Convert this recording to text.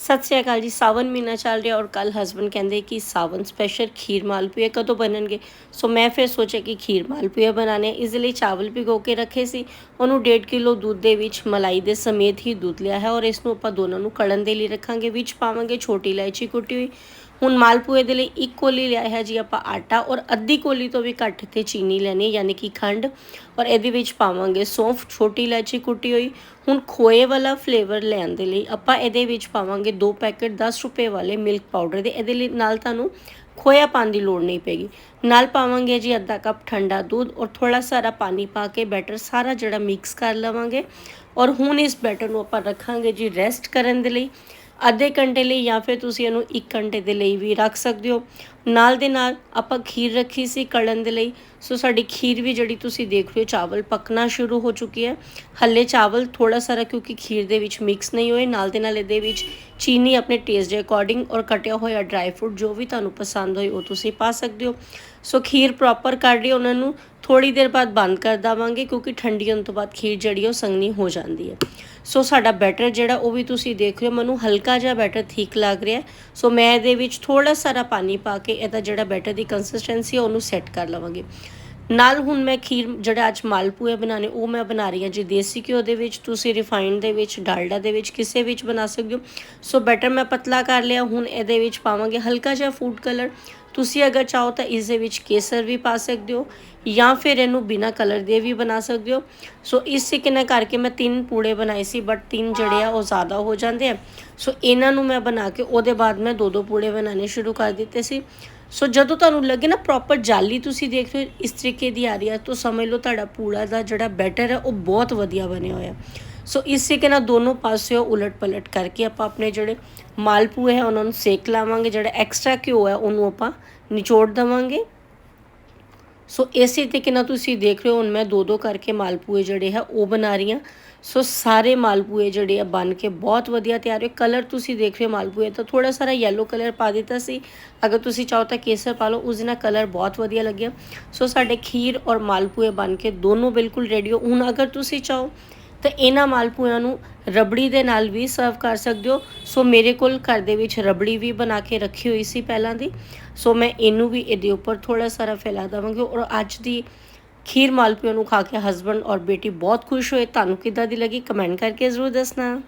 ਸਤਿ ਸ਼੍ਰੀ ਅਕਾਲ ਜੀ, ਸਾਵਨ ਮਹੀਨਾ ਚੱਲ ਰਿਹਾ ਔਰ ਕੱਲ ਹਸਬੰਡ ਕਹਿੰਦੇ ਕਿ ਸਾਵਨ ਸਪੈਸ਼ਲ ਖੀਰ ਮਾਲਪੂਏ ਕਦੋਂ ਬਣਨਗੇ? ਸੋ ਮੈਂ ਫਿਰ ਸੋਚਿਆ ਕਿ ਖੀਰ ਮਾਲਪੂਏ ਬਣਾਣੇ ਇਸ ਲਈ ਚਾਵਲ ਭਿਗੋ ਕੇ ਰੱਖੇ ਸੀ। ਉਹਨੂੰ 1.5 ਕਿਲੋ ਦੁੱਧ ਦੇ ਵਿੱਚ ਮਲਾਈ ਦੇ ਸਮੇਤ ਹੀ ਦੁੱਧ ਲਿਆ ਹੈ ਔਰ ਇਸ ਨੂੰ ਆਪਾਂ ਦੋਨਾਂ ਨੂੰ ਕੜਨ ਦੇ ਲਈ ਰੱਖਾਂਗੇ। ਵਿੱਚ ਪਾਵਾਂਗੇ ਛੋਟੀ ਇਲਾਇਚੀ ਕੁੱਟੀ ਹੋਈ। ਹੁਣ ਮਾਲਪੂਏ ਦੇ ਲਈ ਇੱਕ ਕੋਲੀ ਲਿਆ ਹੈ ਜੀ ਆਪਾਂ ਆਟਾ ਔਰ ਅੱਧੀ ਕੋਲੀ ਤੋਂ ਵੀ ਘੱਟ ਤੇ ਚੀਨੀ ਲੈਣੀ, ਯਾਨੀ ਕਿ ਖੰਡ। ਔਰ ਇਹਦੇ ਵਿੱਚ ਪਾਵਾਂਗੇ ਸੌਂਫ, ਛੋਟੀ ਇਲਾਇਚੀ ਕੁੱਟੀ ਹੋਈ। ਹੁਣ ਖੋਏ ਵਾਲਾ ਫਲੇਵਰ ਲੈਣ ਦੇ ਲਈ ਆਪਾਂ ਇਹਦੇ ਵਿੱਚ ਪਾਵਾਂਗੇ ਦੋ ਪੈਕੇਟ 10 ਰੁਪਏ ਵਾਲੇ ਮਿਲਕ ਪਾਊਡਰ ਦੇ। ਇਹਦੇ ਲਈ ਨਾਲ ਤੁਹਾਨੂੰ ਖੋਇਆ ਪਾਉਣ ਦੀ ਲੋੜ ਨਹੀਂ ਪੈਗੀ ਨਾਲ ਪਾਵਾਂਗੇ ਜੀ ਅੱਧਾ ਕੱਪ ਠੰਡਾ ਦੁੱਧ ਔਰ ਥੋੜਾ ਸਾਰਾ ਪਾਣੀ ਪਾ ਕੇ ਬੈਟਰ ਸਾਰਾ ਜਿਹੜਾ ਮਿਕਸ ਕਰ ਲਵਾਂਗੇ। ਔਰ ਹੁਣ ਇਸ ਬੈਟਰ ਨੂੰ ਆਪਾਂ ਰੱਖਾਂਗੇ ਜੀ ਰੈਸਟ ਕਰਨ ਦੇ ਲਈ। ਅੱਧੇ ਘੰਟੇ ਲਈ ਜਾਂ ਫਿਰ ਤੁਸੀਂ ਇਹਨੂੰ 1 ਘੰਟੇ ਦੇ ਲਈ ਵੀ ਰੱਖ ਸਕਦੇ ਹੋ। ਨਾਲ ਦੇ ਨਾਲ ਆਪਾਂ ਖੀਰ ਰੱਖੀ ਸੀ ਕੜਨ ਦੇ ਲਈ। ਸੋ ਸਾਡੀ ਖੀਰ ਵੀ ਜਿਹੜੀ ਤੁਸੀਂ ਦੇਖ ਰਹੇ ਹੋ, ਚਾਵਲ ਪੱਕਣਾ ਸ਼ੁਰੂ ਹੋ ਚੁੱਕੀ ਹੈ। ਹੱਲੇ ਚਾਵਲ ਥੋੜਾ ਸਾਰਾ ਕਿਉਂਕਿ ਖੀਰ ਦੇ ਵਿੱਚ ਮਿਕਸ ਨਹੀਂ ਹੋਏ, ਨਾਲ ਦੇ ਨਾਲ ਇਹਦੇ ਵਿੱਚ ਚੀਨੀ ਆਪਣੇ ਟੇਸਟ ਦੇ ਅਕੋਰਡਿੰਗ ਔਰ ਕਟਿਆ ਹੋਇਆ ਡਰਾਈ ਫਰੂਟ ਜੋ ਵੀ ਤੁਹਾਨੂੰ ਪਸੰਦ ਹੋਏ ਉਹ ਤੁਸੀਂ ਪਾ ਸਕਦੇ ਹੋ। ਸੋ ਖੀਰ ਪ੍ਰੋਪਰ ਕਰ ਰਹੀ ਉਹਨਾਂ ਨੂੰ। ਥੋੜੀ ਦੇਰ ਬਾਅਦ ਬੰਦ ਕਰ ਦੇਵਾਂਗੇ ਕਿਉਂਕਿ ਠੰਡੀ ਹੋਣ ਤੋਂ ਬਾਅਦ ਖੀਰ ਜਿਹੜੀ ਉਹ ਸੰਘਣੀ ਹੋ ਜਾਂਦੀ ਹੈ। ਸੋ ਸਾਡਾ ਬੈਟਰ ਜਿਹੜਾ ਉਹ ਵੀ ਤੁਸੀਂ ਦੇਖ ਰਹੇ ਹੋ, ਮੈਨੂੰ ਹਲਕਾ ਜਿਹਾ ਬੈਟਰ ਠੀਕ ਲੱਗ ਰਿਹਾ ਸੋ ਮੈਂ ਇਹਦੇ ਵਿੱਚ ਥੋੜਾ ਸਾਰਾ ਪਾਣੀ ਪਾ ਕੇ ਇਹਦਾ ਜਿਹੜਾ ਬੈਟਰ ਦੀ ਕੰਸਿਸਟੈਂਸੀ ਹੈ ਉਹਨੂੰ ਸੈੱਟ ਕਰ ਲਵਾਂਗੇ। ਨਾਲ ਹੁਣ ਮੈਂ ਖੀਰ ਜਿਹੜਾ ਅੱਜ ਮਾਲਪੂਏ ਬਣਾਣੇ ਉਹ ਮੈਂ ਬਣਾ ਰਹੀ ਹਾਂ। ਜੀ ਦੇਸੀ ਘਿਓ ਦੇ ਵਿੱਚ, ਤੁਸੀਂ ਰਿਫਾਈਨਡ ਦੇ ਵਿੱਚ, ਡਾਲਡਾ ਦੇ ਵਿੱਚ ਕਿਸੇ ਵਿੱਚ ਬਣਾ ਸਕਦੇ ਹੋ। ਸੋ ਬੈਟਰ ਮੈਂ ਪਤਲਾ ਕਰ ਲਿਆ, ਹੁਣ ਇਹਦੇ ਵਿੱਚ ਪਾਵਾਂਗੇ ਹਲਕਾ ਜਿਹਾ ਫੂਡ ਕਲਰ ਤੁਸੀਂ ਅਗਰ ਚਾਹੋ ਤਾਂ ਇਸ ਦੇ ਵਿੱਚ ਕੇਸਰ ਵੀ ਪਾ ਸਕਦੇ ਹੋ ਜਾਂ ਫਿਰ ਇਹਨੂੰ ਬਿਨਾ ਕਲਰ ਦੇ ਵੀ ਬਣਾ ਸਕਦੇ ਹੋ। ਸੋ ਇਸ ਤਰੀਕੇ ਨਾਲ ਕਰਕੇ ਮੈਂ ਤਿੰਨ ਪੂੜੇ ਬਣਾਏ ਸੀ ਬਟ ਤਿੰਨ ਜਿਹੜੇ ਆ ਉਹ ਜ਼ਿਆਦਾ ਹੋ ਜਾਂਦੇ ਆ। ਸੋ ਇਹਨਾਂ ਨੂੰ ਮੈਂ ਬਣਾ ਕੇ ਉਹਦੇ ਬਾਅਦ ਮੈਂ ਦੋ ਦੋ ਪੂੜੇ ਬਣਾਉਣੇ ਸ਼ੁਰੂ ਕਰ ਦਿੱਤੇ ਸੀ। ਸੋ ਜਦੋਂ ਤੁਹਾਨੂੰ ਲੱਗੇ ਨਾ ਪ੍ਰੋਪਰ ਜਾਲੀ ਤੁਸੀਂ ਦੇਖ ਰਹੇ ਇਸ ਤਰੀਕੇ ਦੀ ਆ ਰਹੀ ਹੈ ਤਾਂ ਸਮਝ ਲਓ ਤੁਹਾਡਾ ਪੂੜਾ ਦਾ ਜਿਹੜਾ ਬੈਟਰ ਹੈ ਉਹ ਬਹੁਤ ਵਧੀਆ ਬਣਿਆ ਹੋਇਆ। ਸੋ ਇਸ ਤਰੀਕੇ ਨਾਲ ਦੋਨੋਂ ਪਾਸਿਓਂ ਉਲਟ ਪਲਟ ਕਰਕੇ ਆਪਾਂ ਆਪਣੇ ਜਿਹੜੇ ਮਾਲਪੂਏ ਹੈ ਉਹਨਾਂ ਨੂੰ ਸੇਕ ਲਾਵਾਂਗੇ ਜਿਹੜਾ ਐਕਸਟਰਾ ਘਿਓ ਹੈ ਉਹਨੂੰ ਆਪਾਂ ਨਿਚੋੜ ਦਵਾਂਗੇ ਸੋ ਇਸੇ ਤਰੀਕੇ ਨਾਲ ਤੁਸੀਂ ਦੇਖ ਰਹੇ ਹੋ ਹੁਣ ਮੈਂ ਦੋ ਦੋ ਕਰਕੇ ਮਾਲਪੂਏ ਜਿਹੜੇ ਹੈ ਉਹ ਬਣਾ ਰਹੀ ਹਾਂ ਸੋ ਸਾਰੇ ਮਾਲਪੂਏ ਜਿਹੜੇ ਆ ਬਣ ਕੇ ਬਹੁਤ ਵਧੀਆ ਤਿਆਰ ਹੋਏ ਕਲਰ ਤੁਸੀਂ ਦੇਖ ਰਹੇ ਹੋ ਮਾਲਪੂਏ ਤਾਂ ਥੋੜਾ ਸਾਰਾ ਯੈਲੋ ਕਲਰ ਪਾ ਦਿੱਤਾ ਸੀ ਅਗਰ ਤੁਸੀਂ ਚਾਹੋ ਤਾਂ ਕੇਸਰ ਪਾ ਲਓ ਉਸ ਦੇ ਨਾਲ ਕਲਰ ਬਹੁਤ ਵਧੀਆ ਲੱਗਿਆ ਸੋ ਸਾਡੇ ਖੀਰ ਔਰ ਮਾਲਪੂਏ ਬਣ ਕੇ ਦੋਨੋਂ ਬਿਲਕੁਲ ਰੈਡੀ ਹੋ ਹੁਣ ਅਗਰ ਤੁਸੀਂ ਚਾਹੋ ਤਾਂ ਇਹਨਾਂ ਮਾਲਪੂਆਂ ਨੂੰ ਰਬੜੀ ਦੇ ਨਾਲ ਵੀ ਸਰਵ ਕਰ ਸਕਦੇ ਹੋ। ਸੋ ਮੇਰੇ ਕੋਲ ਘਰ ਦੇ ਵਿੱਚ ਰਬੜੀ ਵੀ ਬਣਾ ਕੇ ਰੱਖੀ ਹੋਈ ਸੀ ਪਹਿਲਾਂ ਦੀ। ਸੋ ਮੈਂ ਇਹਨੂੰ ਵੀ ਇਹਦੇ ਉੱਪਰ ਥੋੜਾ ਸਾਰਾ ਫੈਲਾ ਦਵਾਂਗੀ ਔਰ ਅੱਜ ਦੀ ਖੀਰ ਮਾਲਪੂਆਂ ਨੂੰ ਖਾ ਕੇ ਹਸਬੰਡ ਔਰ ਬੇਟੀ ਬਹੁਤ ਖੁਸ਼ ਹੋਏ। ਤੁਹਾਨੂੰ ਕਿੱਦਾਂ ਦੀ ਲੱਗੀ? ਕਮੈਂਟ ਕਰਕੇ ਜ਼ਰੂਰ ਦੱਸਣਾ।